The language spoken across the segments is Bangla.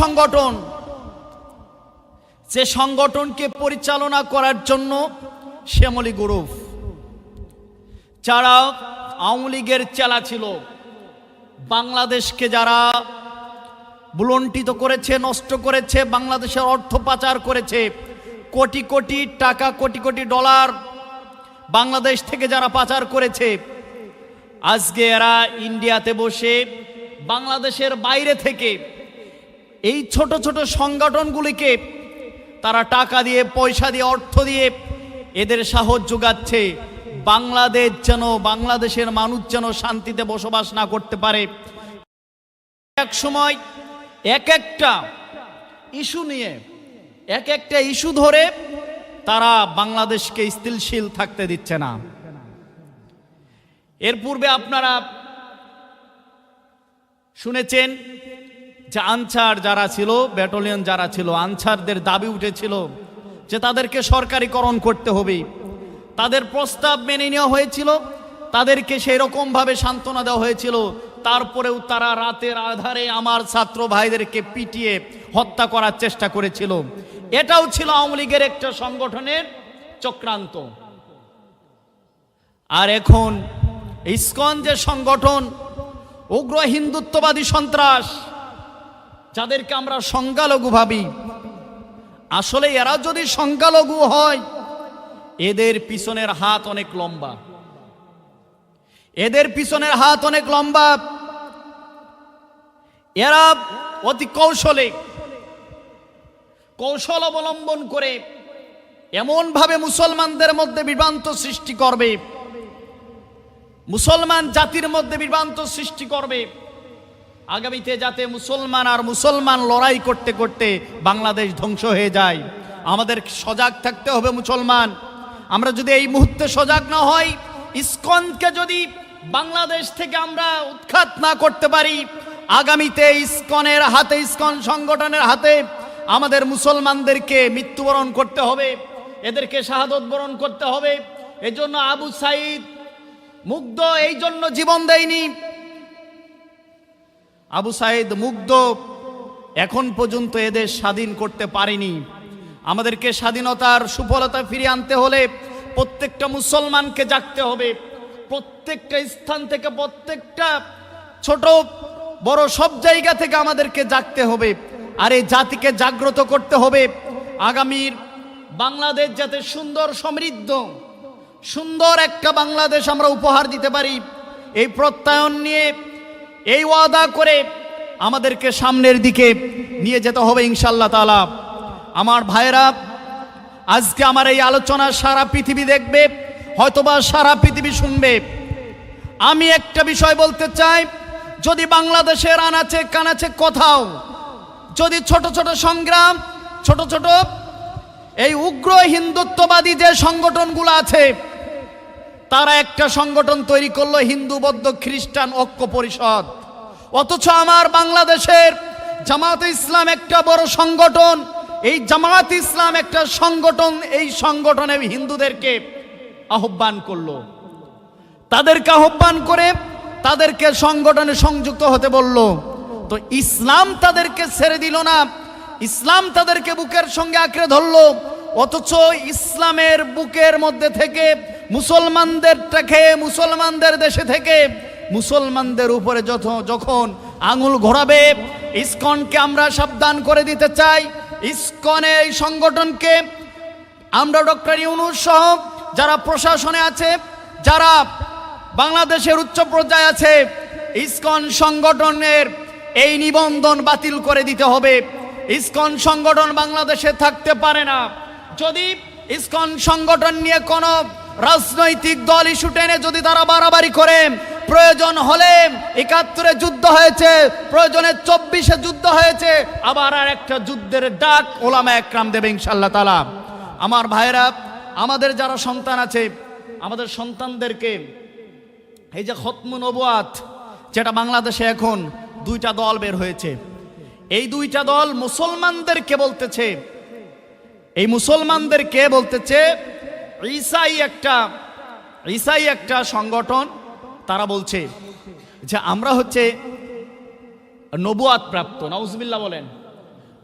সংগঠন। যে সংগঠনকে পরিচালনা করার জন্য শ্যামলী গ্রুপ, যারা আওয়ামী লীগের চেলা ছিল, বাংলাদেশকে যারা বুলন্টিত করেছে, নষ্ট করেছে, বাংলাদেশের অর্থ পাচার করেছে, কোটি কোটি টাকা, কোটি কোটি ডলার বাংলাদেশ থেকে যারা পাচার করেছে, আজকে এরা ইন্ডিয়াতে বসে বাংলাদেশের বাইরে থেকে এই ছোট ছোট সংগঠনগুলিকে তারা টাকা দিয়ে, পয়সা দিয়ে, অর্থ দিয়ে এদের সাহস যোগাচ্ছে। বাংলাদেশ যেন, বাংলাদেশের মানুষ যেন শান্তিতে বসবাস না করতে পারে। এক সময় এক একটা ইস্যু নিয়ে, এক একটা ইস্যু ধরে তারা বাংলাদেশকে স্থিতিশীল থাকতে দিচ্ছে না। এর পূর্বে আপনারা শুনেছেন যে আনসার যারা ছিল ব্যাটালিয়ন যারা ছিল, আনসারদের দাবি উঠেছিল যে তাদেরকে সরকারিকরণ করতে হবে। তাদের প্রস্তাব মেনে নেওয়া হয়েছিল, তাদেরকে সেই রকমভাবে সান্ত্বনা দেওয়া হয়েছিল। তারপরেও তারা রাতের আধারে আমার ছাত্র ভাইদেরকে পিটিয়ে হত্যা করার চেষ্টা করেছিল। এটাও ছিল আওয়ামী লীগের একটা সংগঠনের চক্রান্ত। আর এখন ইসকন যে সংগঠন, উগ্র হিন্দুত্ববাদী সন্ত্রাস যাদেরকে আমরা সংখ্যালঘু ভাবি, আসলে এরা যদি সংখ্যালঘু হয়, এদের পিছনের হাত অনেক লম্বা। এদের পিছনের হাত অনেক লম্বা। এরা অতি কৌশলে, কৌশল অবলম্বন করে এমনভাবে মুসলমানদের মধ্যে বিভ্রান্ত সৃষ্টি করবে, মুসলমান জাতির মধ্যে বিভ্রান্ত সৃষ্টি করবে। আগামীতে যাতে মুসলমান আর মুসলমান লড়াই করতে করতে বাংলাদেশ ধ্বংস হয়ে যায়। আমাদের সজাগ থাকতে হবে মুসলমান। আমরা যদি এই মুহূর্তে সজাগ না হই, ইস্কনকে যদি বাংলাদেশ থেকে আমরা উৎখাত না করতে পারি, আগামীতে ইস্কনের হাতে, ইস্কন সংগঠনের হাতে আমাদের মুসলমানদেরকে মৃত্যুবরণ করতে হবে, এদেরকে শাহাদত বরণ করতে হবে। এজন্য আবু সাইদ মুগ্ধ এই জন্য জীবন দেয়নি। আবু সাইদ মুগ্ধ। এখন পর্যন্ত এদের স্বাধীন করতে পারেনি। আমাদেরকে স্বাধীনতার সুফলতা ফিরিয়ে আনতে হলে প্রত্যেকটা মুসলমানকে জাগতে হবে। প্রত্যেকটা স্থান থেকে প্রত্যেকটা ছোট, বড় সব জায়গা থেকে আমাদেরকে জাগতে হবে। আর এই জাতিকে জাগ্রত করতে হবে। আগামীর বাংলাদেশ যাতে সুন্দর, সমৃদ্ধ, সুন্দর একটা বাংলাদেশ আমরা উপহার দিতে পারি। এই প্রত্যয়ন নিয়ে এই ওয়াদা করে আমাদেরকে সামনের দিকে নিয়ে যেতে হবে ইনশাল্লাহ তালা আমার ভাইরা আজকে আমার এই আলোচনা সারা পৃথিবী দেখবে, হয়তোবা সারা পৃথিবী শুনবে। আমি একটা বিষয় বলতে চাই, যদি বাংলাদেশের আনাচে কানাচে কোথাও, যদি ছোট ছোট সংগ্রাম, ছোট ছোট এই উগ্র হিন্দুত্ববাদী যে সংগঠনগুলো আছে তারা একটা সংগঠন তৈরি করল, হিন্দু, বৌদ্ধ, খ্রিস্টান, ঐক্য পরিষদ। অথচ আমার বাংলাদেশের জামাত ইসলাম একটা বড় সংগঠন। এই জামাত ইসলাম একটা সংগঠন, এই সংগঠনে হিন্দুদেরকে আহ্বান করল। তাদেরকে আহ্বান করে তাদেরকে সংগঠনে সংযুক্ত হতে বলল। তো ইসলাম তাদেরকে ছেড়ে দিল না। ইসলাম তাদেরকে বুকের সঙ্গে আঁকড়ে ধরল। অথচ ইসলামের বুকের মধ্যে থেকে মুসলমানদেরটা খেয়ে মুসলমানদের দেশে থেকে মুসলমানদের উপরে যত যখন আঙুল ঘোরাবে, ইস্কনকে আমরা সাবধান করে দিতে চাই। ইস্কনে এই সংগঠনকে আমরা ডক্টর ইউনুস সহ যারা প্রশাসনে আছে, যারা বাংলাদেশের উচ্চ পর্যায়ে আছে, ইস্কন সংগঠনের এই নিবন্ধন বাতিল করে দিতে হবে। ইস্কন সংগঠন বাংলাদেশে থাকতে পারে না। যদি ইস্কন সংগঠন নিয়ে কোনো রাজনৈতিক দল ইস্যু টেনে যদি তারা বাড়াবাড়ি করে, প্রয়োজন হলে একাত্তরে যুদ্ধ হয়েছে, প্রয়োজনে চব্বিশে যুদ্ধ হয়েছে, আবার আর একটা যুদ্ধের ডাক ওলামা একরাম দেবে ইনশাল্লাহ তালা আমার ভাইরা আমাদের যারা সন্তান আছে, আমাদের সন্তানদেরকে এই যে খতমু নবুয়াত, যেটা বাংলাদেশে এখন দুইটা দল বের হয়েছে। এই দুইটা দল মুসলমানদেরকে বলতেছে, এই মুসলমানদেরকে বলতেছে ঈসাই একটা ঈসাই একটা সংগঠন, তারা বলছে যে আমরা হচ্ছে নবুয়াত প্রাপ্ত নাউজবিল্লাহ বলেন।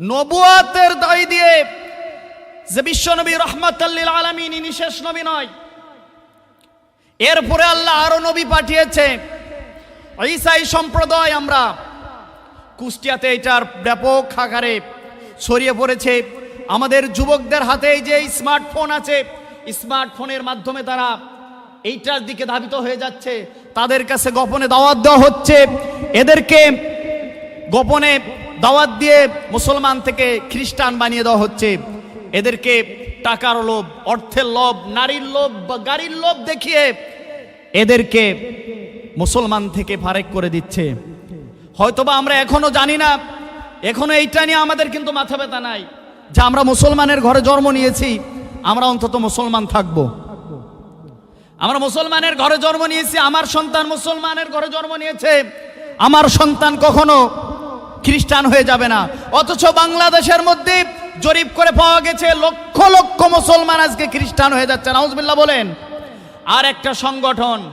নবুয়াতের দায় দিয়ে যে বিশ্বনবী রহমতাল্লিল আলমিন, ইনি শেষ নবী নয়। এরপরে আল্লাহ আরও নবী পাঠিয়েছে। ঈসাই সম্প্রদায় আমরা কুষ্টিয়াতে এটার ব্যাপক আকারে ছড়িয়ে পড়েছে। আমাদের যুবকদের হাতে এই যে স্মার্টফোন আছে স্মার্টফোনের মাধ্যমে তারা এইটার দিকে ধাবিত হয়ে যাচ্ছে। তাদের কাছে গোপনে দাওয়াত দেওয়া হচ্ছে। এদেরকে গোপনে দাওয়াত দিয়ে মুসলমান থেকে খ্রিস্টান বানিয়ে দেওয়া হচ্ছে। এদেরকে টাকার লোভ, অর্থের লোভ, নারীর লোভ বা গাড়ির লোভ দেখিয়ে এদেরকে মুসলমান থেকে ফারেক করে দিচ্ছে। হয়তোবা আমরা এখনও জানি না, এখনও এইটা নিয়ে আমাদের কিন্তু মাথা ব্যথা নাই যে আমরা মুসলমানের ঘরে জন্ম নিয়েছি। আমরা অন্তত মুসলমান থাকব। আমরা মুসলমানের ঘরে জন্ম নিয়েছি, আমার সন্তান মুসলমানের ঘরে জন্ম নিয়েছে। আমার সন্তান কখনো খ্রিস্টান হয়ে যাবে না। অথচ বাংলাদেশের মধ্যে জরিপ করে পাওয়া গেছে, লক্ষ লক্ষ মুসলমান আজকে খ্রিস্টান হয়ে যাচ্ছে। নাউজবিল্লাহ বলেন। আর একটা সংগঠন,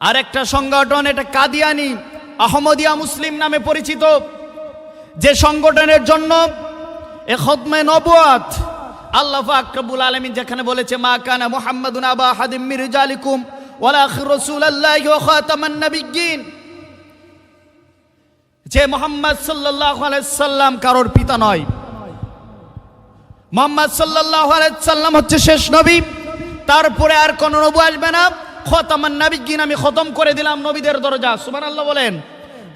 আর একটা সংগঠন, এটা কাদিয়ানি আহমদিয়া মুসলিম নামে পরিচিত। যে সংগঠনের জন্য এ খতমে নবুয়াত আল্লাহ আকরাবুল আলমিন যেখানে বলেছে, মা কানা মুহাম্মাদুন আবা হাদিম মিরজালিকুম ওয়ালা আখির রাসূলুল্লাহি ওয়া খাতামান নাবিয়্যিন। যে মোহাম্মদ আলাইহি সাল্লাম কারোর পিতা নয়। মোহাম্মদ আলাইহি সাল্লাম হচ্ছে শেষ নবী। তারপরে আর কোন নবী আসবে না। খতামান নাবিয়্যিন আমি খতম করে দিলাম নবীদের দরজা। সুমান আল্লাহ বলেন।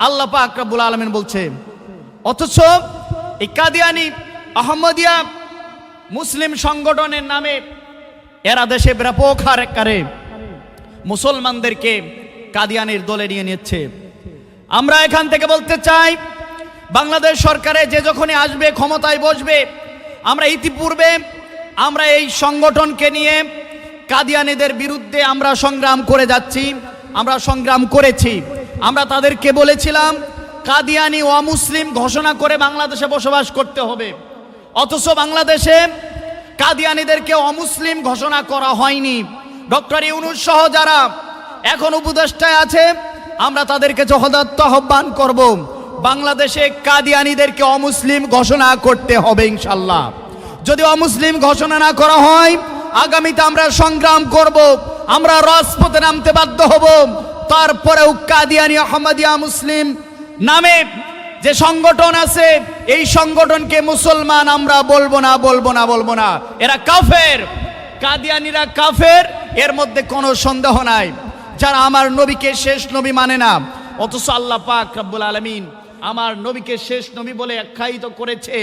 আল্লাহ পাক রব্বুল আলামিন বলছে, অথচ এই কাদিয়ানি, আহমদিয়া মুসলিম সংগঠনের নামে এরা দেশে ব্যাপক হারে মুসলমানদেরকে কাদিয়ানির দলে নিয়ে নিচ্ছে। আমরা এখান থেকে বলতে চাই, বাংলাদেশ সরকারে যে যখনই আসবে, ক্ষমতায় বসবে, আমরা ইতিপূর্বে আমরা এই সংগঠনকে নিয়ে কাদিয়ানিদের বিরুদ্ধে আমরা সংগ্রাম করে যাচ্ছি, আমরা সংগ্রাম করেছি। আমরা তাদেরকে বলেছিলাম, কাদিয়ানি অমুসলিম ঘোষণা করে বাংলাদেশে বসবাস করতে হবে। অথচ বাংলাদেশে কাদিয়ানিদেরকে অমুসলিম ঘোষণা করা হয়নি। ডক্টর ইউনুস সহ যারা এখন উপদেষ্টায় আছে, আমরা তাদেরকে জহদত্ত আহ্বান করব। বাংলাদেশে কাদিয়ানিদেরকে অমুসলিম ঘোষণা করতে হবে ইনশাল্লাহ। যদি অমুসলিম ঘোষণা না করা হয়, আগামীতে আমরা সংগ্রাম করব, আমরা রাজপথে নামতে বাধ্য হব। তারপরেও কাদিয়ানি আহমদিয়া মুসলিম নামে যে সংগঠন আছে এই সংগঠনকে মুসলমান আমরা বলব না বলব না বলব না। এরা কাফের। কাদিয়ানিরা কাফের, এর মধ্যে কোনো সন্দেহ নাই। যারা আমার নবীকে শেষ নবী মানে না, অথচ আল্লাহ পাক রব্বুল আলমিন আমার নবীকে শেষ নবী বলে আখ্যায়িত করেছে।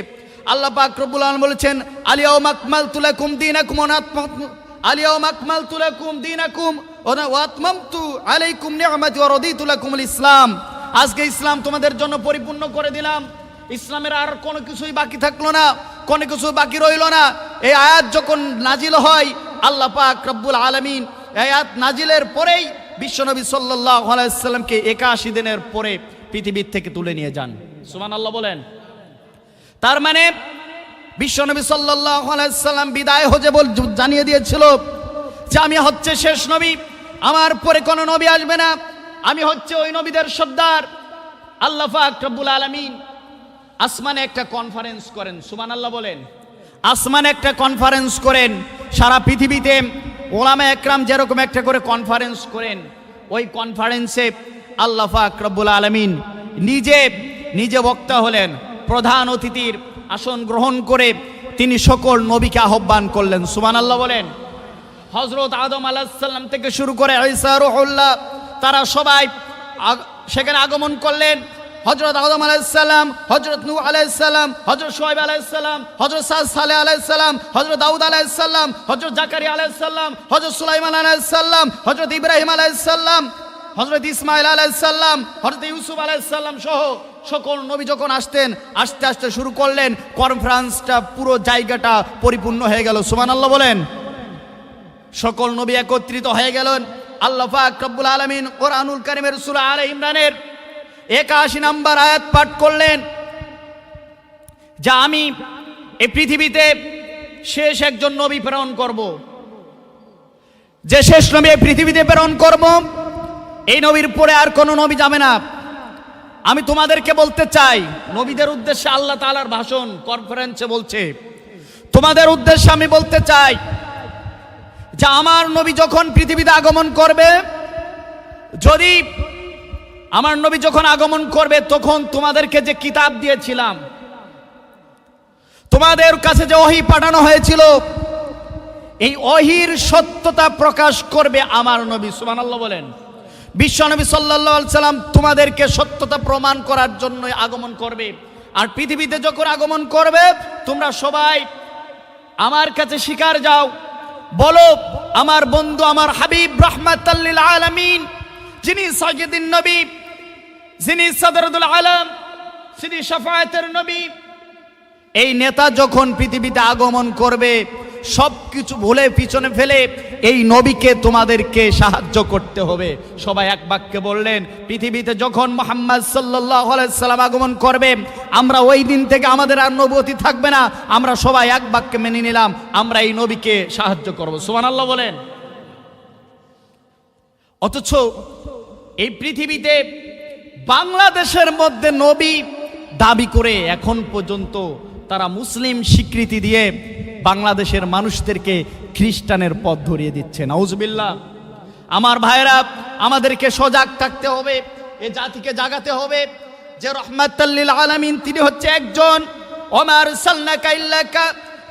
আল্লাহ পাক রব্বুল আলম বলেছেন আলিয়াও মাকমাল তুলাকুম দিনাকুম আলিয়াও মাকমাল তুলাকুম দিনাকুম ওয়াতমামতু আলাইকুম নি'মাতি ওয়া রাদিতু লাকুমুল ইসলাম। আজকে ইসলাম তোমাদের জন্য পরিপূর্ণ করে দিলাম। ইসলামের আর কোনো কিছুই বাকি থাকল না, কোনো কিছু বাকি রইল না। এই আয়াত যখন নাজিল হয়, আল্লাহ পাক রব্বুল আলমিন আয়াত নাজিলের পরেই বিশ্বনবী সাল্লাহ আলাইসাল্লামকে একাশি দিনের পরে পৃথিবীর থেকে তুলে নিয়ে যান। সুমান আল্লাহ বলেন। তার মানে বিশ্বনবী সাল্লাহ আলাইসাল্লাম বিদায় হজে বল জানিয়ে দিয়েছিল যে, আমি হচ্ছে শেষ নবী, আমার পরে কোনো নবী আসবে না। আমি হচ্ছে ওই নবীদের সর্দার। আল্লাহ পাক রব্বুল আলমিন আসমানে একটা কনফারেন্স করেন সুমান আল্লাহ বলেন। আসমানে একটা কনফারেন্স করেন, সারা পৃথিবীতে ওলামা একরাম যেরকম একটা করে কনফারেন্স করেন, ওই কনফারেন্সে আল্লাহ পাক রব্বুল আলমিন নিজে নিজে বক্তা হলেন, প্রধান অতিথির আসন গ্রহণ করে তিনি সকল নবীকে আহ্বান করলেন সুমান আল্লাহ বলেন। হজরত আদম আলাহিসাল্লাম থেকে শুরু করে রুহুল্লাহ, তারা সবাই সেখানে আগমন করলেন হজরত আদম আলাইসাল্লাম হজরত নু আলাইসাল্লাম হজরত সোহাইব আলাইসাল্লাম হজরত সাদ সালে আলাইসাল্লাম হজরত দাউদ আলাইসাল্লাম হজরত জাকারি আলাইসাল্লাম হজরত সুলাইমান আলাইসাল্লাম হজরত ইব্রাহিম আলাইসাল্লাম হজরত ইসমাইল আলাইসাল্লাম হজরত ইউসুফ আলাইসাল্লাম সহ সকল নবী যখন আসতেন, আস্তে আস্তে শুরু করলেন, কনফারেন্সটা পুরো জায়গাটা পরিপূর্ণ হয়ে গেল। সুমান আল্লাহ বলেন। সকল নবী একত্রিত হয়ে গেলেন। আল্লাহ পাক রব্বুল আলমিন কোরআনুল কারিমের সূরা আলে ইমরানের একাশি নাম্বার আয়াত পাঠ করলেন, যা আমি এই পৃথিবীতে শেষ একজন নবী প্রেরণ করব। যে শেষ নবী এই পৃথিবীতে প্রেরণ করব, এই নবীর পরে আর কোনো নবী যাবে না। আমি তোমাদেরকে বলতে চাই, নবীদের উদ্দেশ্যে আল্লাহ তালার ভাষণ কনফারেন্সে বলছে। তোমাদের উদ্দেশ্যে আমি বলতে চাই, যে আমার নবী যখন পৃথিবীতে আগমন করবে, যদি আমার নবী যখন আগমন করবে, তখন তোমাদেরকে যে কিতাব দিয়েছিলাম, তোমাদের কাছে যে ওহি পাঠানো হয়েছিল, এই অহির সত্যতা প্রকাশ করবে আমার নবী, সুবহানাল্লাহ বলেন। বিশ্ব নবী আলাইহি সাল্লাম তোমাদেরকে সত্যতা প্রমাণ করার জন্য আগমন করবে। আর পৃথিবীতে যখন আগমন করবে, তোমরা সবাই আমার কাছে শিকার যাও। বলো, আমার বন্ধু, আমার হাবিব রহমাতাল্লিল আলামিন, যিনি সাজিদিন নবী যিনি সদরুল আলম শ্রী শাফায়াতের নবী, এই নেতা যখন পৃথিবীতে আগমন করবে সব কিছু ভুলে পিছনে ফেলে এই নবীকে তোমাদেরকে সাহায্য করতে হবে। সবাই এক বাক্যে বললেন, পৃথিবীতে যখন মোহাম্মদ সাল্লাহ সাল্লাম আগমন করবে, আমরা ওই দিন থেকে আমাদের আর নবতী থাকবে না। আমরা সবাই এক বাক্যে মেনে নিলাম, আমরা এই নবীকে সাহায্য করব। সুমান আল্লাহ বলেন। অথচ এই পৃথিবীতে বাংলাদেশের মধ্যে নবী দাবি করে এখন পর্যন্ত তারা মুসলিম স্বীকৃতি দিয়ে বাংলাদেশের মানুষদেরকে খ্রিস্টানের পথ ধরিয়ে দিচ্ছে। নাউজবিল্লা আমার ভাইরা আমাদেরকে সজাগ থাকতে হবে, এ জাতিকে জাগাতে হবে যে রহমাতাল্লিল আলামিন তিনি হচ্ছে একজন ওমার সাল্লাকা ইল্লাকা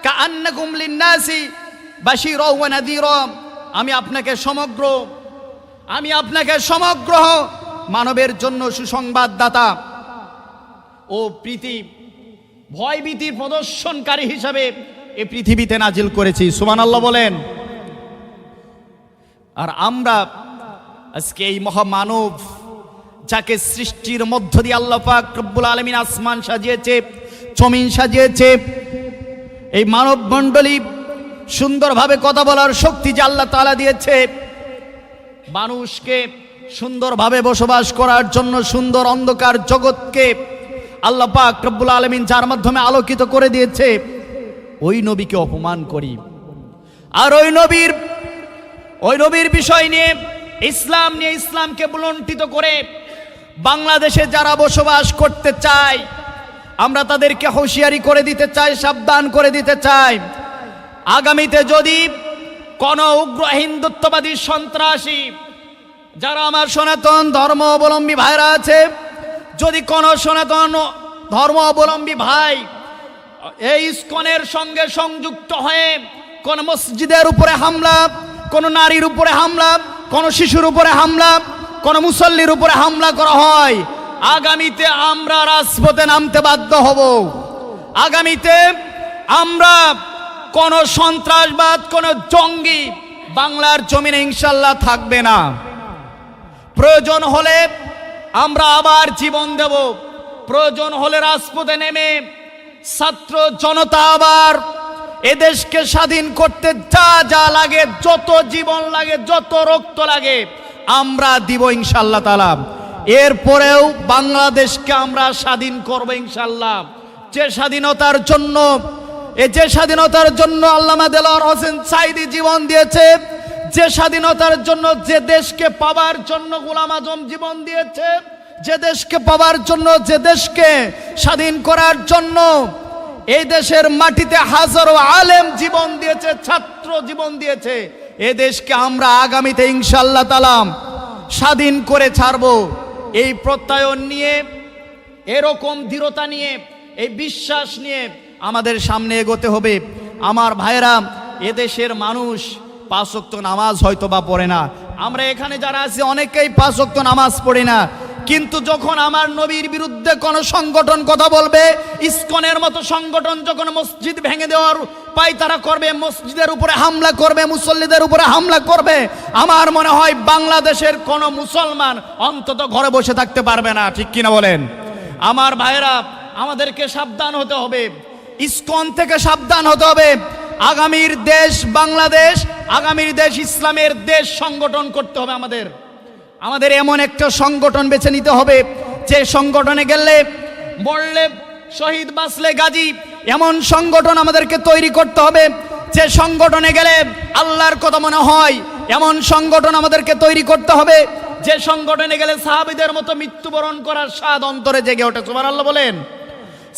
কাআন্নাকুম লিন্নাসি বাশীরা ওয়া নাযীরা আমি আপনাকে সমগ্র, আমি আপনাকে সমগ্র মানবের জন্য সুসংবাদদাতা ও প্রীতি ভয়ভীতির প্রদর্শনকারী হিসাবে এই পৃথিবীতে নাজিল করেছি। সুমান আল্লাহ বলেন, আর আমরা আজকে এই মহামানব যাকে সৃষ্টির মধ্য দিয়ে আল্লাহ পাক রব্বুল আলমিন আসমান সাজিয়েছে, জমিন সাজিয়েছে, এই মানব মণ্ডলী সুন্দরভাবে কথা বলার শক্তি যে আল্লাহ তালা দিয়েছে, মানুষকে সুন্দরভাবে বসবাস করার জন্য সুন্দর অন্ধকার জগৎকে আল্লাহ পাক রব্বুল আলমিন যার মাধ্যমে আলোকিত করে দিয়েছে, ওই নবীকে অপমান করি। আর ওই নবীর ওই নবীর বিষয় নিয়ে, ইসলাম নিয়ে ইসলামকে বুলন্টিত করে বাংলাদেশে যারা বসবাস করতে চায়, আমরা তাদেরকে হুঁশিয়ারি করে দিতে চাই, সাবধান করে দিতে চাই। আগামীতে যদি কোন উগ্র হিন্দুত্ববাদী সন্ত্রাসী যারা আমার সনাতন ধর্ম অবলম্বী ভাইরা আছে, যদি কোন সনাতন ধর্ম অবলম্বী ভাই এই ইস্কনের সঙ্গে সংযুক্ত হয়ে কোন মসজিদের উপরে হামলা, কোন নারীর উপরে হামলা, কোন শিশুর উপরে হামলা, কোন মুসল্লির উপরে হামলা করা হয়, আগামীতে আমরা রাজপথে নামতে বাধ্য হব। আগামীতে আমরা কোন সন্ত্রাসবাদ, কোন জঙ্গি বাংলার জমিনে ইনশাল্লাহ থাকবে না। প্রয়োজন হলে আমরা আবার জীবন দেব। প্রয়োজন হলে রাজপথে নেমে ছাত্র জনতা আবার এদেশকে স্বাধীন করতে যা যা লাগে, যত জীবন লাগে, যত রক্ত লাগে, আমরা দিব ইনশাল্লাহ তালা এরপরেও বাংলাদেশকে আমরা স্বাধীন করব ইনশাল্লাহ যে স্বাধীনতার জন্য, এ যে স্বাধীনতার জন্য আল্লামা দেলোয়ার হোসেন সাইদি জীবন দিয়েছে যে স্বাধীনতার জন্য যে দেশকে পাওয়ার জন্য গোলাম আজম জীবন দিয়েছে, যে দেশকে পাওয়ার জন্য, যে দেশকে স্বাধীন করার জন্য এই দেশের মাটিতে হাজারো আলেম জীবন দিয়েছে, ছাত্র জীবন দিয়েছে। এ দেশকে আমরা আগামীতে ইনশাল্লাহ তালাম স্বাধীন করে ছাড়ব। এই প্রত্যয়ন নিয়ে, এরকম দৃঢ়তা নিয়ে, এই বিশ্বাস নিয়ে আমাদের সামনে এগোতে হবে। আমার ভাইরা এদেশের মানুষ পাঁচক্ত নামাজ হয়তো বা পড়ে না। আমরা এখানে যারা আছি, অনেকেই পাঁচক্ত নামাজ পড়ি না। কিন্তু যখন আমার নবীর বিরুদ্ধে কোন সংগঠন কথা বলবে, ইস্কনের মতো সংগঠন যখন মসজিদ ভেঙে দেওয়ার পাই তারা করবে, মসজিদের উপরে হামলা করবে, মুসল্লিদের উপরে হামলা করবে, আমার মনে হয় বাংলাদেশের কোন মুসলমান অন্তত ঘরে বসে থাকতে পারবে না। ঠিক কিনা বলেন? আমার ভাইরা আমাদেরকে সাবধান হতে হবে। ইস্কন থেকে সাবধান হতে হবে। আগামীর দেশ বাংলাদেশ, আগামীর দেশ ইসলামের দেশ সংগঠন করতে হবে আমাদের। আমাদের এমন একটা সংগঠন বেছে নিতে হবে, যে সংগঠনে গেলে মরলে শহীদ বাসলে গাজী। এমন সংগঠন আমাদেরকে তৈরি করতে হবে, যে সংগঠনে গেলে আল্লাহর কথা মনে হয়। এমন সংগঠন আমাদেরকে তৈরি করতে হবে, যে সংগঠনে গেলে সাহাবিদের মতো মৃত্যুবরণ করার স্বাদ অন্তরে জেগে ওঠে। সুবার আল্লাহ বলেন,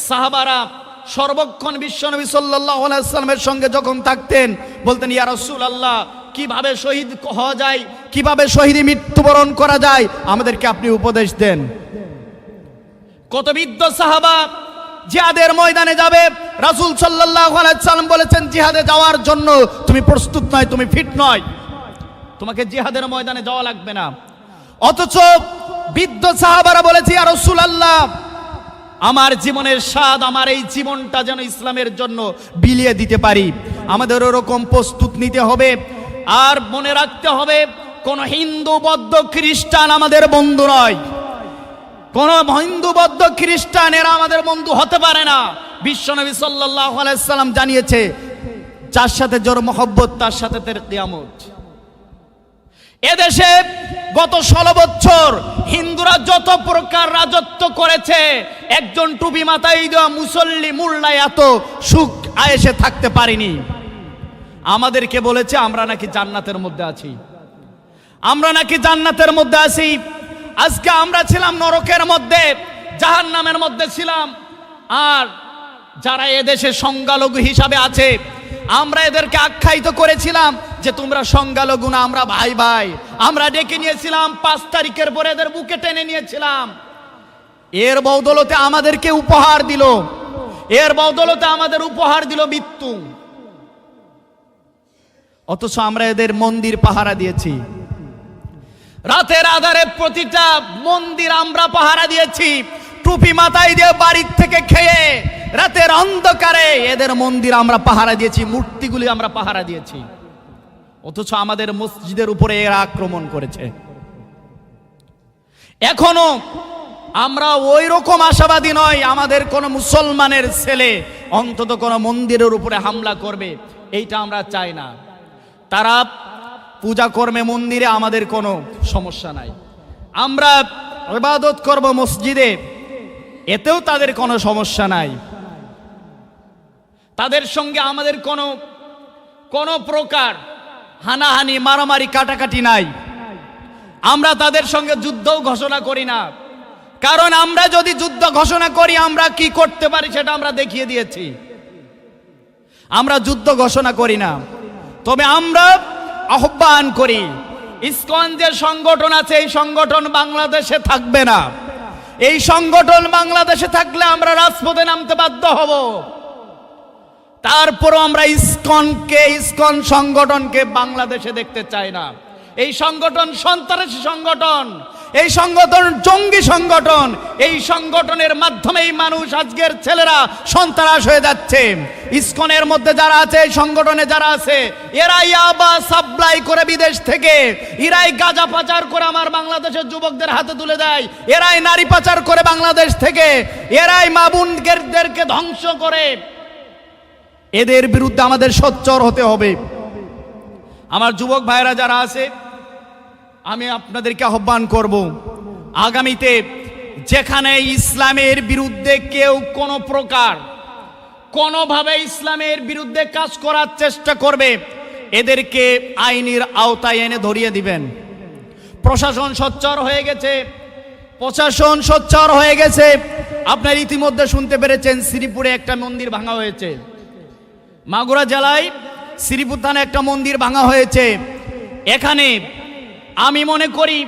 সাহাবারা সর্বক্ষণ বিশ্বনবী সাল্লাহ আলাইসাল্লামের সঙ্গে যখন থাকতেন, বলতেন, ইয়া রসুল আল্লাহ কীভাবে শহীদ হওয়া যায়? কীভাবে শহীদ মৃত্যুবরণ করা যায়? আমাদেরকে আপনি উপদেশ দেন। কত বৃদ্ধ সাহাবা জিহাদের ময়দানে যাবে। রাসূল সাল্লাম বলেছেন, জিহাদে যাওয়ার জন্য তুমি প্রস্তুত নয়, তুমি ফিট নয়। তোমাকে জিহাদের ময়দানে যাওয়া লাগবে না। অথচ বৃদ্ধ সাহাবারা বলেছে আর রসুল আল্লাহ আমার জীবনের স্বাদ, আমার এই জীবনটা যেন ইসলামের জন্য বিলিয়ে দিতে পারি। আমাদের ওরকম প্রস্তুত নিতে হবে। আর মনে রাখতে হবে, কোন হিন্দু, বদ্ধ, খ্রিস্টান আমাদের বন্ধু নয়। কোন হিন্দু, বৌদ্ধ খ্রিস্টান এরা আমাদের বন্ধু হতে পারে না। বিশ্বনবী সাল্লাল্লাহু আলাইহি সাল্লাম জানিয়েছে, যার সাথে জোর মহব্বত, তার সাথে তের কিয়ামত। এদেশে গত ষোলো বছর হিন্দুরা যত প্রকার রাজত্ব করেছে, একজন টুপি মাথায় দেওয়া মুসল্লি মুল্লায় এত সুখ আয়েসে থাকতে পারিনি। আমাদেরকে বলেছে, আমরা নাকি জান্নাতের মধ্যে আছি। আমরা নাকি জান্নাতের মধ্যে আছি। আজকে আমরা ছিলাম নরকের মধ্যে জাহান নামের মধ্যে ছিলাম। আর যারা এদেশে সংখ্যালঘু হিসাবে আছে আমরা এদেরকে আখ্যায়িত করেছিলাম যে তোমরা সংখ্যালঘু না, আমরা ভাই ভাই। আমরা ডেকে নিয়েছিলাম, পাঁচ তারিখের পরে এদের বুকে টেনে নিয়েছিলাম। এর বদলতে আমাদেরকে উপহার দিল। এর বদলতে আমাদের উপহার দিল মৃত্যু অথচ আমরা এদের মন্দির পাহারা দিয়েছি। রাতের আধারে প্রতিটা মন্দির আমরা পাহারা দিয়েছি। টুপি মাথায় দিয়ে বাড়ির থেকে খেয়ে রাতের অন্ধকারে এদের মন্দির আমরা পাহারা দিয়েছি, মূর্তিগুলি আমরা পাহারা দিয়েছি। অথচ আমাদের মসজিদের উপরে এরা আক্রমণ করেছে। এখনও আমরা ওই রকম আশাবাদী নয় আমাদের কোন মুসলমানের ছেলে অন্তত কোন মন্দিরের উপরে হামলা করবে, এইটা আমরা চাই না। তারা পূজা কর্মে মন্দিরে আমাদের কোনো সমস্যা নাই। আমরা ইবাদত করব মসজিদে, এতেও তাদের কোনো সমস্যা নাই। তাদের সঙ্গে আমাদের কোনো কোনো প্রকার হানাহানি, মারামারি, কাটাকাটি নাই। আমরা তাদের সঙ্গে যুদ্ধও ঘোষণা করি না। কারণ আমরা যদি যুদ্ধ ঘোষণা করি, আমরা কি করতে পারি সেটা আমরা দেখিয়ে দিয়েছি। আমরা যুদ্ধ ঘোষণা করি না। তবে আমরা আহ্বান করি, ইসকন যে সংগঠন আছে, এই সংগঠন বাংলাদেশে থাকবে না। এই সংগঠন বাংলাদেশে থাকলে আমরা রাজপথে নামতে বাধ্য হব। তারপরও আমরা ইসকনকে, ইসকন সংগঠনকে বাংলাদেশে দেখতে চাই না। এই সংগঠন সন্ত্রাসী সংগঠন, এই সংগঠন জঙ্গি সংগঠন, এই সংগঠনের মাধ্যমেই মানুষ আজকের ছেলেরা সন্ত্রাস হয়ে যাচ্ছে। ইসকনের মধ্যে যারা আছে, এই সংগঠনে যারা আছে, এরাই আবার সাপ্লাই করে বিদেশ থেকে, এরাই গাঁজা পাচার করে আমার বাংলাদেশের যুবকদের হাতে তুলে দেয়, এরাই নারী পাচার করে বাংলাদেশ থেকে, এরাই মা বোনদেরকে ধ্বংস করে। এদের বিরুদ্ধে আমাদের সোচ্চর হতে হবে। আমার যুবক ভাইরা যারা আছে, আমি আপনাদেরকে আহ্বান করব, আগামীতে যেখানে ইসলামের বিরুদ্ধে কেউ কোনো প্রকার, কোনোভাবে ইসলামের বিরুদ্ধে কাজ করার চেষ্টা করবে, এদেরকে আইনের আওতায় এনে ধরিয়ে দিবেন। প্রশাসন সচ্চর হয়ে গেছে, প্রশাসন সোচ্চার হয়ে গেছে। আপনার ইতিমধ্যে শুনতে পেরেছেন শ্রীপুরে একটা মন্দির ভাঙা হয়েছে। মাগুরা জেলায় শ্রীপুর থানে একটা মন্দির ভাঙা হয়েছে। এখানে আমি মনে করি,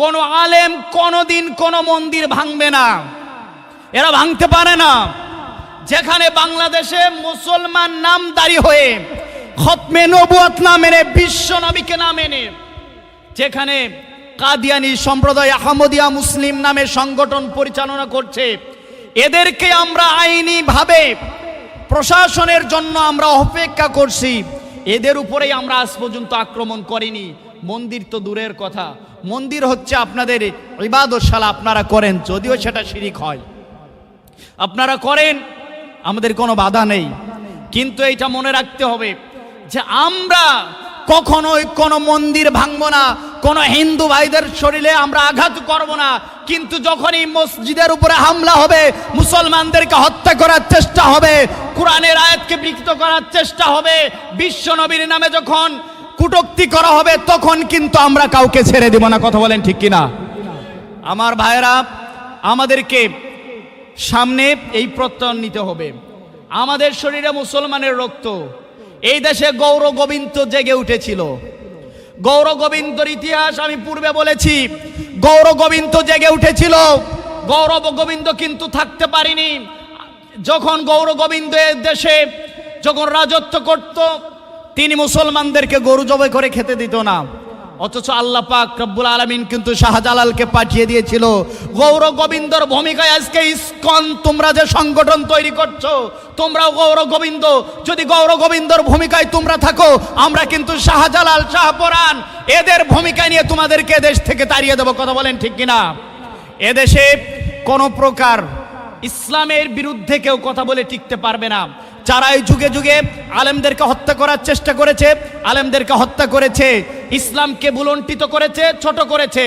কোনো আলেম কোনোদিন কোনো মন্দির ভাঙবে না। এরা ভাঙতে পারে না। যেখানে বাংলাদেশে মুসলমান নামদারি হয়ে খতমে নবুয়াত না মেনে, বিশ্ব নবীকে না মেনে, যেখানে কাদিয়ানি সম্প্রদায় আহমদিয়া মুসলিম নামে সংগঠন পরিচালনা করছে, এদেরকে আমরা আইনিভাবে প্রশাসনের জন্য আমরা অপেক্ষা করছি। এদের উপরেই আমরা আজ পর্যন্ত আক্রমণ করিনি। মন্দির তো দূরের কথা। মন্দির হচ্ছে আপনাদের ইবাদতশালা, আপনারা করেন, যদিও সেটা শিরিক হয়। আপনারা করেন, আমাদের কোনো বাধা নেই। কিন্তু এইটা মনে রাখতে হবে যে আমরা কখনোই কোনো মন্দির ভাঙবো না কোনো হিন্দু ভাইদের শরীরে আমরা আঘাত করব না, কিন্তু যখনই মসজিদের উপরে হামলা হবে, মুসলমানদেরকে হত্যা করার চেষ্টা হবে, কোরআনের আয়াতকে বিকৃত করার চেষ্টা হবে, বিশ্ব নবীর নামে যখন কুটক্তি করা হবে, তখন কিন্তু আমরা কাউকে ছেড়ে দিব না। কথা বলেন ঠিক কিনা? আমার ভাইয়েরা, আমাদেরকে সামনে এই প্রত্যয়ন নিতে হবে। আমাদের শরীরে মুসলমানের রক্ত, এই দেশে গৌর গোবিন্দ জেগে উঠেছিল। গৌর গোবিন্দর ইতিহাস আমি পূর্বে বলেছি। গৌর গোবিন্দ জেগে উঠেছিল। গৌরব গোবিন্দ কিন্তু থাকতে পারিনি। যখন গৌর গোবিন্দ এর দেশে যখন রাজত্ব করত, তিনি মুসলমানদেরকে গরু জবাই করে খেতে দিত না। অথচ আল্লাহ পাক রব্বুল আলমিন কিন্তু শাহজালালকে পাঠিয়ে দিয়েছিল। গৌর গোবিন্দর ভূমিকায় আজকে ইস্কন, তোমরা যে সংগঠন তৈরি করছ, তোমরাও গৌর গোবিন্দ। যদি গৌর গোবিন্দর ভূমিকায় তোমরা থাকো, আমরা কিন্তু শাহজালাল শাহপরান এদের ভূমিকা নিয়ে তোমাদেরকে দেশ থেকে তাড়িয়ে দেবো। কথা বলেন ঠিক কিনা? এদেশে কোনো প্রকার ইসলামের বিরুদ্ধে কেউ কথা বলে টিকতে পারবে না। যারা এই যুগে যুগে আলেমদেরকে হত্যা করার চেষ্টা করেছে, আলেমদেরকে হত্যা করেছে, ইসলামকে বুলন্টিত করেছে, ছোট করেছে,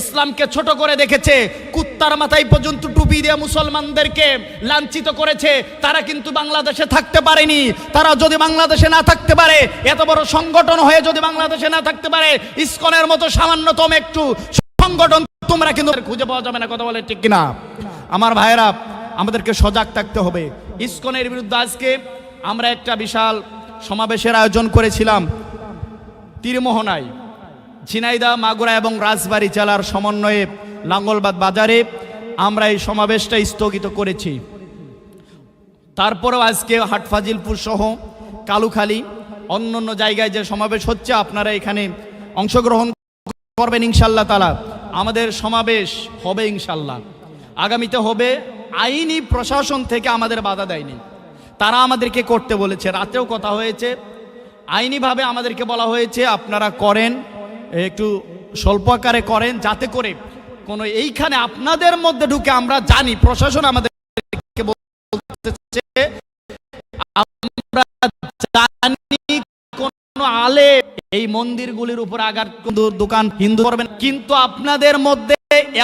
ইসলামকে ছোট করে দেখেছে, কুত্তার মাথায় পর্যন্ত টুপি দিয়ে মুসলমানদেরকে লাঞ্ছিত করেছে, তারা কিন্তু বাংলাদেশে থাকতে পারেনি। তারা যদি বাংলাদেশে না থাকতে পারে, এত বড় সংগঠন হয়ে যদি বাংলাদেশে না থাকতে পারে, ইস্কনের মতো সামান্যতম একটু সংগঠন তোমরা কিন্তু খুঁজে পাওয়া যাবে না, কথা বলে ঠিক কিনা? আমার ভাইয়েরা আমাদেরকে সজাগ থাকতে হবে। ইস্কনের বিরুদ্ধে আজকে আমরা একটা বিশাল সমাবেশের আয়োজন করেছিলাম। তীরমোহনায় ঝিনাইদা মাগুরা এবং রাজবাড়ী জেলার সমন্বয়ে লাঙ্গলবাদ বাজারে আমরা এই সমাবেশটা স্থগিত করেছি। তারপরেও আজকে হাটফাজিলপুর সহ কালুখালী অন্য অন্য জায়গায় যে সমাবেশ হচ্ছে, আপনারা এখানে অংশগ্রহণ করবেন ইনশাল্লাহ তালা আমাদের সমাবেশ হবে ইনশাল্লাহ আগামীতে হবে আইনি প্রশাসন থেকে আমাদের বাধা দেয়নি। তারা আমাদেরকে করতে বলেছে। রাতেও কথা হয়েছে। আইনিভাবে আমাদেরকে বলা হয়েছে, আপনারা করেন, একটু স্বল্প আকারে করেন, যাতে করে কোনো এইখানে আপনাদের মধ্যে ঢুকে আমরা জানি, প্রশাসন আমাদেরকে বলতেছে, আমরা জানি কোন আলে এই মন্দিরগুলির উপর আঘাত দোকান হিন্দু করবেন। কিন্তু আপনাদের মধ্যে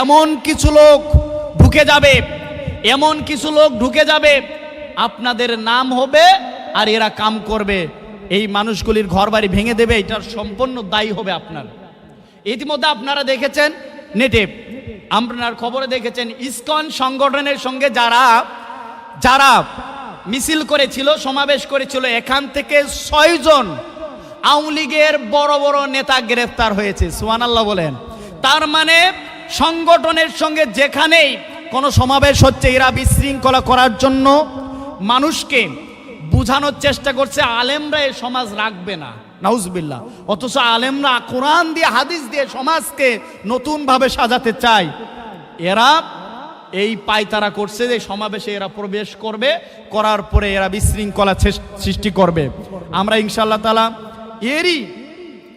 এমন কিছু লোক ঢুকে যাবে এমন কিছু লোক ঢুকে যাবে, আপনাদের নাম হবে আর এরা কাম করবে। এই মানুষগুলির ঘর বাড়ি ভেঙে দেবে, এটার সম্পূর্ণ দায়ী হবে আপনার। ইতিমধ্যে আপনারা দেখেছেন নেটে আপনার খবরে দেখেছেন, ইসকন সংগঠনের সঙ্গে যারা যারা মিছিল করেছিল, সমাবেশ করেছিল, এখান থেকে ছয়জন আওয়ামী লীগের বড় বড় নেতা গ্রেফতার হয়েছে সুয়ান বলেন। তার মানে সংগঠনের সঙ্গে যেখানেই কোনো সমাবেশ হচ্ছে, এরা বিশৃঙ্খলা করার জন্য মানুষকে বুঝানোর চেষ্টা করছে, আলেমরা এ সমাজ রাখবে না। নাউজবিল্লা অথচ আলেমরা কোরআন দিয়ে, হাদিস দিয়ে সমাজকে নতুনভাবে সাজাতে চায়। এরা এই পায়তারা করছে যে সমাবেশে এরা প্রবেশ করবে, করার পরে এরা বিশৃঙ্খলা সৃষ্টি করবে। আমরা ইনশাল্লাহ তালা এরই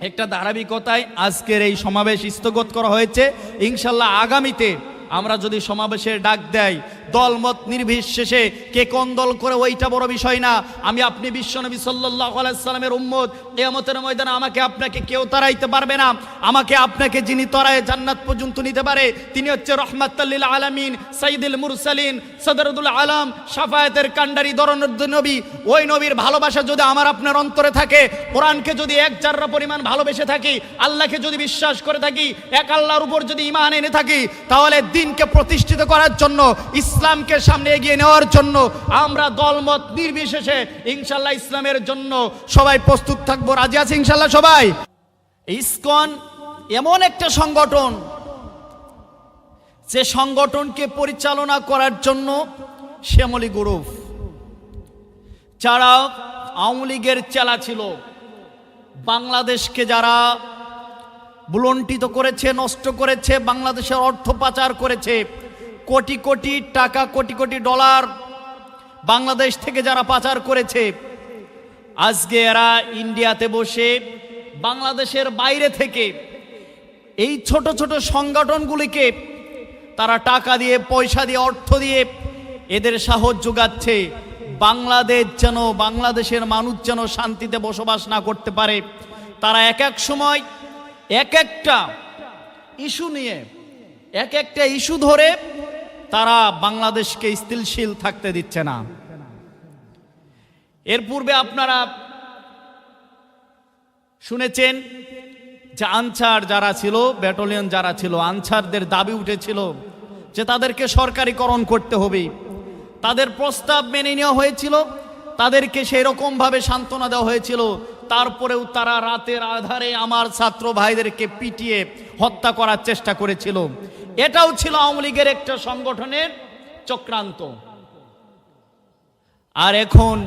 একটা ধারাবাহিকতায় আজকের এই সমাবেশ স্থগত করা হয়েছে। ইনশাল্লাহ আগামীতে আমরা যদি সমাবেশের ডাক দেয় দলমত নির্বিশেষে কে কোন দল করে ওইটা বড় বিষয় না। আমি আপনি বিশ্বনবী সাল্লাহ আলাইসাল্লামের উম্মত এমতের ময়দানে আমাকে আপনাকে কেউ তাড়াইতে পারবে না। আমাকে আপনাকে যিনি তরায় জান্নাত পর্যন্ত নিতে পারে, তিনি হচ্ছে রহমাতাল্লিল আলামিন সাইদুল মুরসালিন সদরুল আলম সাফায়াতের কান্ডারি দরনুদ্দ নবী। ওই নবীর ভালোবাসা যদি আমার আপনার অন্তরে থাকে, কোরআনকে যদি এক চাররা পরিমাণ ভালোবেসে থাকি, আল্লাহকে যদি বিশ্বাস করে থাকি, এক আল্লাহর উপর যদি ইমান এনে থাকি, তাহলে দিনকে প্রতিষ্ঠিত করার জন্য, ইসলামকে সামনে এগিয়ে নেওয়ার জন্য, আমরা দলমত নির্বিশেষে ইনশাল্লাহ ইসলামের জন্য সবাই প্রস্তুত থাকব। রাজি আছে ইনশাল্লাহ সবাই? ইসকন এমন একটা সংগঠন, যে সংগঠনকে পরিচালনা করার জন্য শ্যামলী গ্রুপ যারা আওয়ামী লীগের চেলা ছিল, বাংলাদেশকে যারা বুলন্টিত করেছে, নষ্ট করেছে, বাংলাদেশের অর্থ পাচার করেছে। কোটি কোটি টাকা, কোটি কোটি ডলার বাংলাদেশ থেকে যারা পাচার করেছে। আজকে এরা ইন্ডিয়াতে বসে, বাংলাদেশের বাইরে থেকে এই ছোট ছোট সংগঠনগুলিকে তারা টাকা দিয়ে, পয়সা দিয়ে, অর্থ দিয়ে এদের সাহস যোগাচ্ছে। বাংলাদেশ যেন, বাংলাদেশের মানুষ যেন শান্তিতে বসবাস না করতে পারে। তারা এক এক সময় এক একটা ইস্যু নিয়ে, এক একটা ইস্যু ধরে তারা বাংলাদেশকে স্থিতিশীল থাকতে দিচ্ছে না। এর পূর্বে আপনারা শুনেছেন যে আনসার যারা ছিল, ব্যাটালিয়ন যারা ছিল, আনসারদের দাবি উঠেছিল যে তাদেরকে সরকারিকরণ করতে হবে। তাদের প্রস্তাব মেনে নেওয়া হয়েছিল, তাদেরকে সেই রকমভাবে সান্ত্বনা দেওয়া হয়েছিল তারপরেও তারা রাতের আধারে আমার ছাত্র ভাইদেরকে পিটিয়ে হত্যা করার চেষ্টা করেছিল। এটাও ছিল আওয়ামী লীগের একটা সংগঠনের চক্রান্ত। আর এখন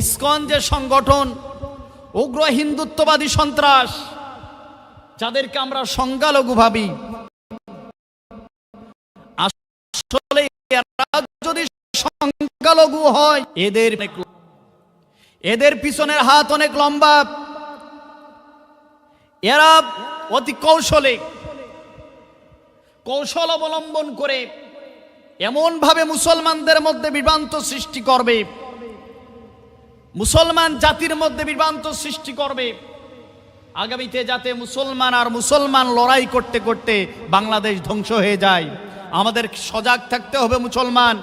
ইসকন যে সংগঠন, উগ্র হিন্দুত্ববাদী সন্ত্রাস, যাদেরকে আমরা সংখ্যালঘু ভাবি, আসলে যদি সংখ্যালঘু হয়, এদের এদের পিছনের হাত অনেক লম্বা। এরা অতি কৌশলে, কৌশল অবলম্বন করে এমন ভাবে মুসলমানদের মধ্যে বিভ্রান্ত সৃষ্টি করবে। মুসলমান জাতির মধ্যে বিভ্রান্ত সৃষ্টি করবে। আগামীতে যাতে মুসলমান আর মুসলমান লড়াই করতে করতে বাংলাদেশ ধ্বংস হয়ে যায়। আমাদের সজাগ থাকতে হবে মুসলমান।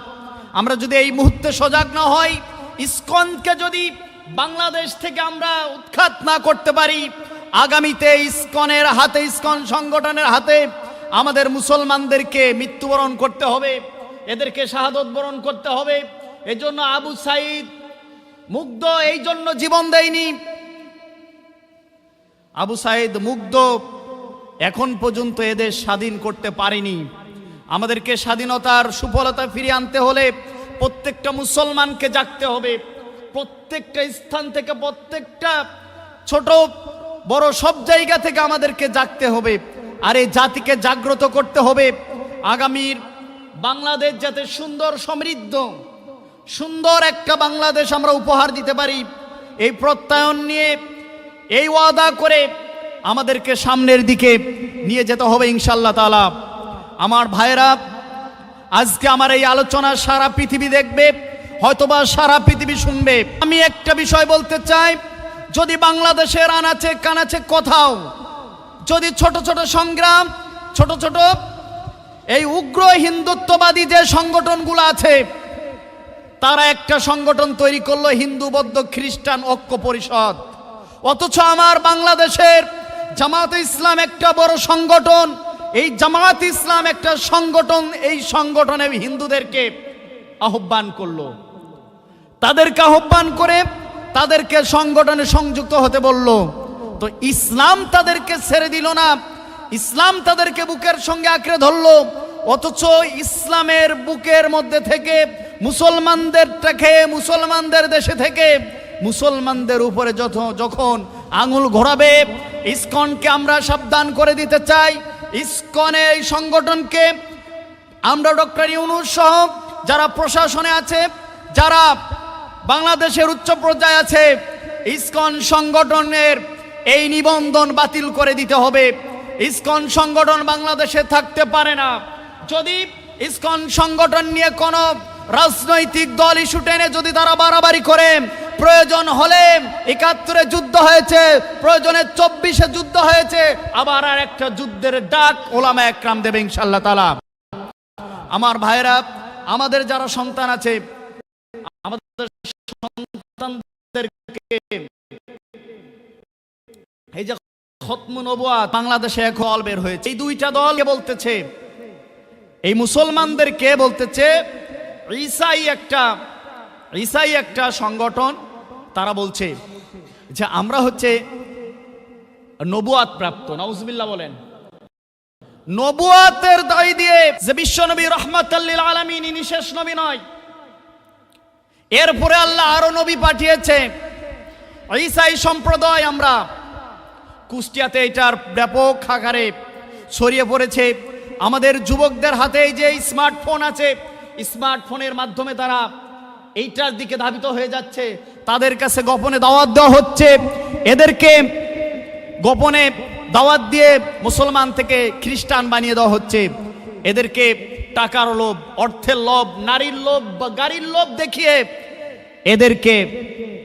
আমরা যদি এই মুহূর্তে সজাগ না হই ইসকনকে যদি বাংলাদেশ থেকে আমরা উৎখাত না করতে পারি, আগামীতে ইস্কনের হাতে, ইস্কন সংগঠনের হাতে আমাদের মুসলমানদেরকে মৃত্যুবরণ করতে হবে, এদেরকে শাহাদত বরণ করতে হবে। এজন্য আবু সাইদ মুগ্ধ এই জন্য জীবন দেয়নি। আবু সাইদ মুগ্ধ, এখন পর্যন্ত এদের স্বাধীন করতে পারেনি। আমাদেরকে স্বাধীনতার সুফলতা ফিরিয়ে আনতে হলে প্রত্যেকটা মুসলমানকে জাগতে হবে। প্রত্যেকটা স্থান থেকে, প্রত্যেকটা ছোট, বড় সব জায়গা থেকে আমাদেরকে জাগতে হবে। আর এই জাতিকে জাগ্রত করতে হবে। আগামীর বাংলাদেশ যাতে সুন্দর, সমৃদ্ধ, সুন্দর একটা বাংলাদেশ আমরা উপহার দিতে পারি, এই প্রত্যয়ন নিয়ে, এই ওয়াদা করে আমাদেরকে সামনের দিকে নিয়ে যেতে হবে ইনশাল্লাহ তালা আমার ভাইরা আজকে আমার এই আলোচনা সারা পৃথিবী দেখবে, হয়তোবা সারা পৃথিবী শুনবে। আমি একটা বিষয় বলতে চাই, যদি বাংলাদেশের আনাচে কানাচে কোথাও, যদি ছোট ছোট সংগ্রাম, ছোট ছোট এই উগ্র হিন্দুত্ববাদী যে সংগঠনগুলো আছে, তারা একটা সংগঠন তৈরি করল হিন্দু, বৌদ্ধ, খ্রিস্টান ঐক্য পরিষদ। অথচ আমার বাংলাদেশের জামাত ইসলাম একটা বড় সংগঠন এই জামাত ইসলাম একটা সংগঠন, এই সংগঠনে হিন্দুদেরকে আহ্বান করল। তাদেরকে আহ্বান করে তাদেরকে সংগঠনে সংযুক্ত হতে বলল। তো ইসলাম তাদেরকে ছেড়ে দিল না, ইসলাম তাদেরকে বুকের সঙ্গে আঁকড়ে ধরল, অথচ ইসলামের বুকের মধ্যে থেকে মুসলমানদেরটা খেয়ে মুসলমানদের দেশে থেকে মুসলমানদের উপরে যত যখন আঙুল ঘোরাবে, ইস্কনকে আমরা সাবধান করে দিতে চাই ইসকনে এই সংগঠনকে আমরা ডক্টর ইউনুস সহ যারা প্রশাসনে আছে, যারা বাংলাদেশের উচ্চ পর্যায়ে আছে, ইস্কন সংগঠনের এই নিবন্ধন বাতিল করে দিতে হবে। ইস্কন সংগঠন বাংলাদেশে থাকতে পারে না। যদি ইস্কন সংগঠন নিয়ে কোনো রাজনৈতিক দল ইস্যু টেনে যদি তারা বাড়াবাড়ি করে প্রয়োজন হলে একাত্তরে যুদ্ধ হয়েছে, প্রয়োজনে চব্বিশে যুদ্ধ হয়েছে, আবার আর একটা যুদ্ধের ডাক ওলামা একরাম দেবে ইনশাল্লাহ তালা আমার ভাইরা আমাদের যারা সন্তান আছে, আমাদের সন্তানদেরকে এই যে খতম নবুয়াত বাংলাদেশে এক দল বের হয়েছে। এই দুইটা দল বলতেছে? এই মুসলমানদের কে বলতেছে? ঈসাই একটা ঈসাই একটা সংগঠন তারা বলছে যে আমরা হচ্ছে নবুয়াত প্রাপ্ত নাউজুবিল্লাহ বলেন। নবুয়াতের দায় দিয়ে যে বিশ্বনবী রহমতাল্লিল আলমিন, ইনি শেষ নবী নয়। এরপরে আল্লাহ আরও নবী পাঠিয়েছে। ঈসাই সম্প্রদায় আমরা কুষ্টিয়াতে এটার ব্যাপক আকারে ছড়িয়ে পড়েছে। আমাদের যুবকদের হাতে যে স্মার্টফোন আছে, স্মার্টফোনের মাধ্যমে তারা এইটার দিকে ধাবিত হয়ে যাচ্ছে। তাদের কাছে গোপনে দাওয়াত দেওয়া হচ্ছে। এদেরকে গোপনে দাওয়াত দিয়ে মুসলমান থেকে খ্রিস্টান বানিয়ে দেওয়া হচ্ছে। এদেরকে টাকার লোভ, অর্থের লোভ, নারীর লোভ বা গাড়ির লোভ দেখিয়ে এদেরকে